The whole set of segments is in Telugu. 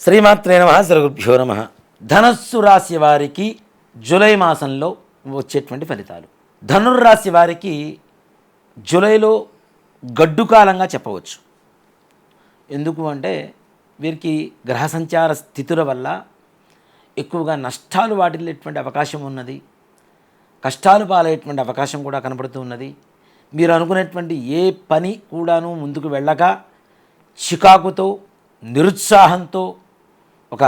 శ్రీమాత్రే నమ శ్రీగుభ్యో నమ. ధనస్సు రాశి వారికి జూలై మాసంలో వచ్చేటువంటి ఫలితాలు. ధనుర్రాశి వారికి జూలైలో గడ్డు కాలంగా చెప్పవచ్చు. ఎందుకు అంటే వీరికి గ్రహ సంచార స్థితుల వల్ల ఎక్కువగా నష్టాలు వాటిల్లేటువంటి అవకాశం ఉన్నది. కష్టాలు పాలయ్యేటువంటి అవకాశం కూడా కనబడుతూ ఉన్నది. మీరు అనుకునేటువంటి ఏ పని కూడాను ముందుకు వెళ్ళక చికాకుతో నిరుత్సాహంతో ఒక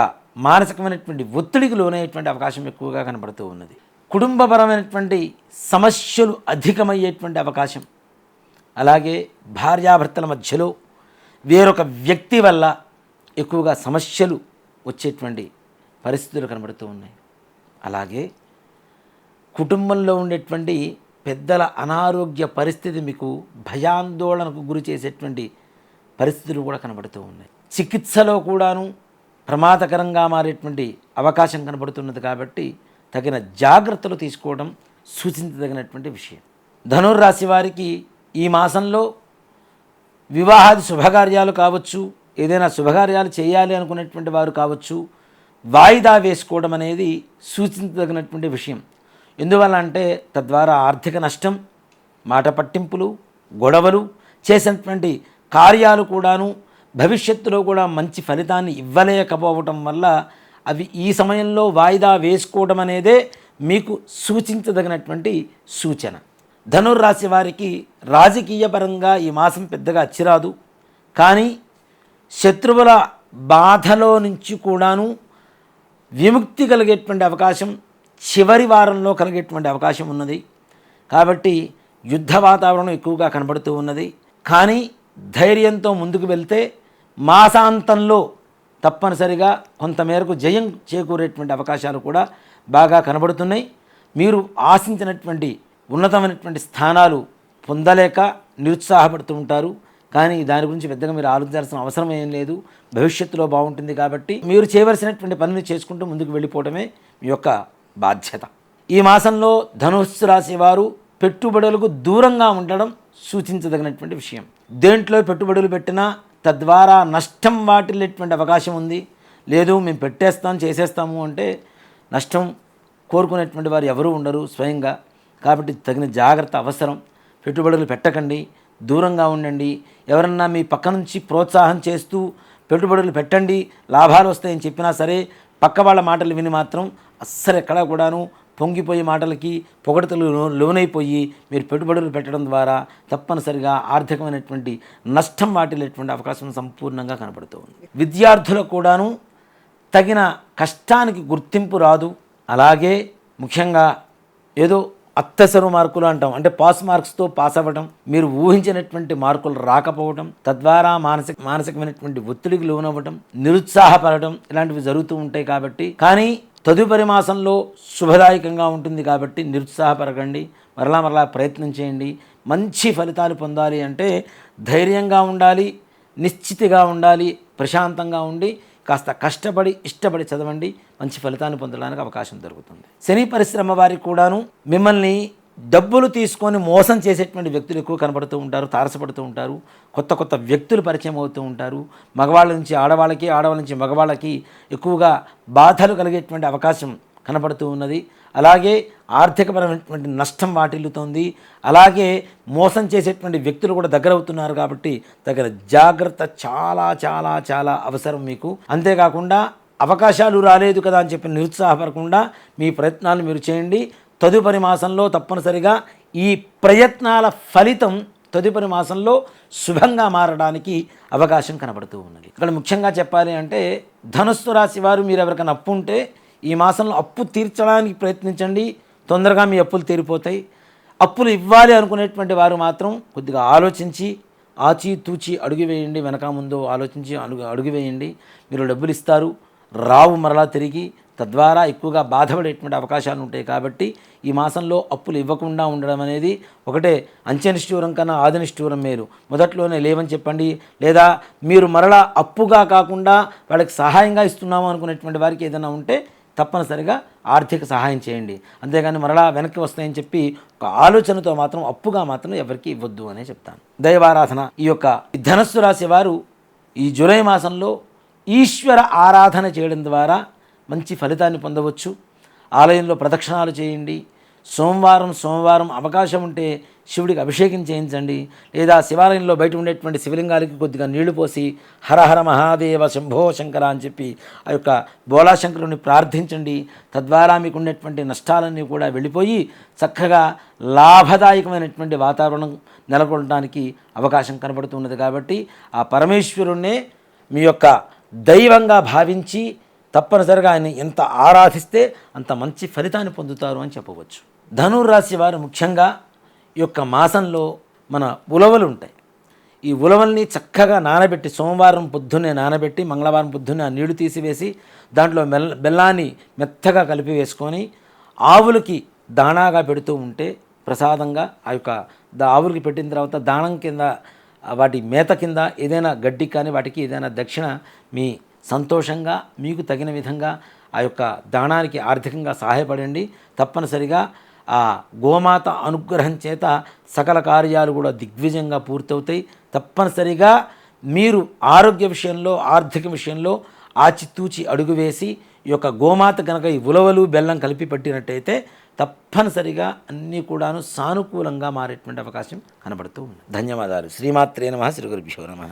మానసికమైనటువంటి ఒత్తిడికి లోనయ్యేటువంటి అవకాశం ఎక్కువగా కనబడుతూ ఉన్నది. కుటుంబపరమైనటువంటి సమస్యలు అధికమయ్యేటువంటి అవకాశం. అలాగే భార్యాభర్తల మధ్యలో వేరొక వ్యక్తి వల్ల ఎక్కువగా సమస్యలు వచ్చేటువంటి పరిస్థితులు కనబడుతూ ఉన్నాయి. అలాగే కుటుంబంలో ఉండేటువంటి పెద్దల అనారోగ్య పరిస్థితి మీకు భయాందోళనకు గురి చేసేటువంటి పరిస్థితులు కూడా కనబడుతూ ఉన్నాయి. చికిత్సలో కూడాను ప్రమాదకరంగా మారేటువంటి అవకాశం కనబడుతున్నది కాబట్టి తగిన జాగ్రత్తలు తీసుకోవడం సూచించదగినటువంటి విషయం. ధనుర్రాశి వారికి ఈ మాసంలో వివాహాది శుభకార్యాలు కావచ్చు ఏదైనా శుభకార్యాలు చేయాలి అనుకునేటువంటి వారు కావచ్చు వాయిదా వేసుకోవడం అనేది సూచించదగినటువంటి విషయం. ఎందువల్ల అంటే తద్వారా ఆర్థిక నష్టం మాట పట్టింపులు గొడవలు చేసినటువంటి కార్యాలు కూడాను భవిష్యత్తులో కూడా మంచి ఫలితాన్ని ఇవ్వలేకపోవటం వల్ల అవి ఈ సమయంలో వాయిదా వేసుకోవడం అనేదే మీకు సూచించదగినటువంటి సూచన. ధనుర్రాశి వారికి రాజకీయ పరంగా ఈ మాసం పెద్దగా అచ్చిరాదు. కానీ శత్రువుల బాధలో నుంచి కూడాను విముక్తి కలిగేటువంటి అవకాశం చివరి వారంలో కలిగేటువంటి అవకాశం ఉన్నది. కాబట్టి యుద్ధ వాతావరణం ఎక్కువగా కనబడుతూ ఉన్నది. కానీ ధైర్యంతో ముందుకు వెళ్తే మాసాంతంలో తప్పనిసరిగా కొంతమేరకు జయం చేకూరేటువంటి అవకాశాలు కూడా బాగా కనబడుతున్నాయి. మీరు ఆశించినటువంటి ఉన్నతమైనటువంటి స్థానాలు పొందలేక నిరుత్సాహపడుతూ ఉంటారు. కానీ దాని గురించి పెద్దగా మీరు ఆలోచించాల్సిన అవసరం ఏం లేదు. భవిష్యత్తులో బాగుంటుంది కాబట్టి మీరు చేయవలసినటువంటి పనులు చేసుకుంటూ ముందుకు వెళ్ళిపోవడమే మీ యొక్క బాధ్యత. ఈ మాసంలో ధనుస్సు రాశి వారు పెట్టుబడులకు దూరంగా ఉండడం సూచించదగినటువంటి విషయం. దేంట్లో పెట్టుబడులు పెట్టినా తద్వారా నష్టం వాటిల్లేటువంటి అవకాశం ఉంది. లేదు మేము పెట్టేస్తాం చేసేస్తాము అంటే నష్టం కోరుకునేటువంటి వారు ఎవరూ ఉండరు స్వయంగా. కాబట్టి తగిన జాగ్రత్త అవసరం. పెట్టుబడులు పెట్టకండి దూరంగా ఉండండి. ఎవరన్నా మీ పక్క నుంచి ప్రోత్సాహం చేస్తూ పెట్టుబడులు పెట్టండి లాభాలు వస్తాయని చెప్పినా సరే పక్క వాళ్ళ మాటలు విని మాత్రం అస్సలు ఎక్కడా కూడాను పొంగిపోయే మాటలకి పొగడతలు లో- లోనైపోయి మీరు పెట్టుబడులు పెట్టడం ద్వారా తప్పనిసరిగా ఆర్థికమైనటువంటి నష్టం వాటిల్లేటువంటి అవకాశం సంపూర్ణంగా కనబడుతూ ఉంది విద్యార్థులకు కూడాను తగిన కష్టానికి గుర్తింపు రాదు. అలాగే ముఖ్యంగా ఏదో అత్తసరు మార్కులు అంటాం. అంటే పాస్ మార్క్స్తో పాస్ అవ్వడం మీరు ఊహించినటువంటి మార్కులు రాకపోవడం తద్వారా మానసిక మానసికమైనటువంటి ఒత్తిడికి లోనవ్వడం నిరుత్సాహపడడం ఇలాంటివి జరుగుతూ ఉంటాయి కాబట్టి. కానీ తదుపరి మాసంలో శుభదాయకంగా ఉంటుంది కాబట్టి నిరుత్సాహపరగండి మరలా మరలా ప్రయత్నం చేయండి. మంచి ఫలితాలు పొందాలి అంటే ధైర్యంగా ఉండాలి నిశ్చితిగా ఉండాలి ప్రశాంతంగా ఉండి కాస్త కష్టపడి ఇష్టపడి చదవండి మంచి ఫలితాన్ని పొందడానికి అవకాశం దొరుకుతుంది. శని పరిశ్రమ వారికి కూడాను మిమ్మల్ని డబ్బులు తీసుకొని మోసం చేసేటువంటి వ్యక్తులు ఎక్కువ కనబడుతూ ఉంటారు తారసపడుతూ ఉంటారు కొత్త కొత్త వ్యక్తులు పరిచయం అవుతూ ఉంటారు. మగవాళ్ళ నుంచి ఆడవాళ్ళకి ఆడవాళ్ళ నుంచి మగవాళ్ళకి ఎక్కువగా బాధలు కలిగేటువంటి అవకాశం కనబడుతూ ఉన్నది. అలాగే ఆర్థికపరమైనటువంటి నష్టం వాటిల్లుతోంది. అలాగే మోసం చేసేటువంటి వ్యక్తులు కూడా దగ్గర అవుతున్నారు కాబట్టి దగ్గర జాగ్రత్త చాలా చాలా చాలా అవసరం మీకు. అంతేకాకుండా అవకాశాలు రాలేదు కదా అని చెప్పి నిరుత్సాహపడకుండా మీ ప్రయత్నాలు మీరు చేయండి. తదుపరి మాసంలో తప్పనిసరిగా ఈ ప్రయత్నాల ఫలితం తదుపరి మాసంలో శుభంగా మారడానికి అవకాశం కనబడుతూ ఉన్నది. ఇక్కడ ముఖ్యంగా చెప్పాలి అంటే ధనుస్సు రాశి వారు మీరు ఎవరికైనా అప్పు ఉంటే ఈ మాసంలో అప్పు తీర్చడానికి ప్రయత్నించండి. తొందరగా మీ అప్పులు తీరిపోతాయి. అప్పులు ఇవ్వాలి అనుకునేటువంటి వారు మాత్రం కొద్దిగా ఆలోచించి ఆచి తూచి అడుగు వేయండి. వెనక ముందు ఆలోచించి అడుగు అడుగు వేయండి. మీరు డబ్బులు ఇస్తారు. రావు మరలా తిరిగి తద్వారా ఎక్కువగా బాధపడేటువంటి అవకాశాలు ఉంటాయి కాబట్టి ఈ మాసంలో అప్పులు ఇవ్వకుండా ఉండడం అనేది ఒకటే అంచెనిష్ఠూరం కన్నా ఆదినిష్ఠూరం మేలు. మొదట్లోనే లేవని చెప్పండి. లేదా మీరు మరలా అప్పుగా కాకుండా వాళ్ళకి సహాయంగా ఇస్తున్నాము అనుకునేటువంటి వారికి ఏదైనా ఉంటే తప్పనిసరిగా ఆర్థిక సహాయం చేయండి. అంతేగాని మరలా వెనక్కి వస్తాయని చెప్పి ఒక ఆలోచనతో మాత్రం అప్పుగా మాత్రం ఎవరికి ఇవ్వద్దు అనే చెప్తాను. దైవారాధన ఈ యొక్క ధనస్సు రాశి వారు ఈ జూలై మాసంలో ఈశ్వర ఆరాధన చేయడం ద్వారా మంచి ఫలితాన్ని పొందవచ్చు. ఆలయంలో ప్రదక్షిణాలు చేయండి. సోమవారం సోమవారం అవకాశం ఉంటే శివుడికి అభిషేకం చేయించండి. లేదా శివాలయంలో బయట ఉండేటువంటి శివలింగాలకి కొద్దిగా నీళ్ళు పోసి హరహర మహాదేవ శంభో శంకర అని చెప్పి ఆ యొక్క బోళాశంకరుని ప్రార్థించండి. తద్వారా మీకు ఉండేటువంటి నష్టాలన్నీ కూడా వెళ్ళిపోయి చక్కగా లాభదాయకమైనటువంటి వాతావరణం నెలకొనడానికి అవకాశం కనబడుతున్నది కాబట్టి ఆ పరమేశ్వరుణ్ణే మీ యొక్క దైవంగా భావించి తప్పనిసరిగా ఆయన ఎంత ఆరాధిస్తే అంత మంచి ఫలితాన్ని పొందుతారు అని చెప్పవచ్చు. ధనుర్రాశి వారు ముఖ్యంగా ఈ యొక్క మాసంలో మన ఉలవలు ఉంటాయి. ఈ ఉలవల్ని చక్కగా నానబెట్టి సోమవారం పొద్దున్నే నానబెట్టి మంగళవారం పొద్దున్నే ఆ నీళ్ళు తీసివేసి దాంట్లో మెల్ బెల్లాన్ని మెత్తగా కలిపి వేసుకొని ఆవులకి దాణాగా పెడుతూ ఉంటే ప్రసాదంగా ఆ యొక్క ఆవులకి పెట్టిన తర్వాత దానం కింద వాటి మేత కింద ఏదైనా గడ్డి కానీ వాటికి ఏదైనా దక్షిణ మీ సంతోషంగా మీకు తగిన విధంగా ఆ యొక్క దానానికి ఆర్థికంగా సహాయపడండి. తప్పనిసరిగా ఆ గోమాత అనుగ్రహం చేత సకల కార్యాలు కూడా దిగ్విజయంగా పూర్తవుతాయి. తప్పనిసరిగా మీరు ఆరోగ్య విషయంలో ఆర్థిక విషయంలో ఆచితూచి అడుగు వేసి ఈ యొక్క గోమాత కనుక ఈ ఉలవలు బెల్లం కలిపి పట్టినట్టయితే తప్పనిసరిగా అన్నీ కూడాను సానుకూలంగా మారేటువంటి అవకాశం కనబడుతూ ఉంది. ధన్యవాదాలు. శ్రీమాత్రే నమ. శ్రీ గురుభ్యో నమ.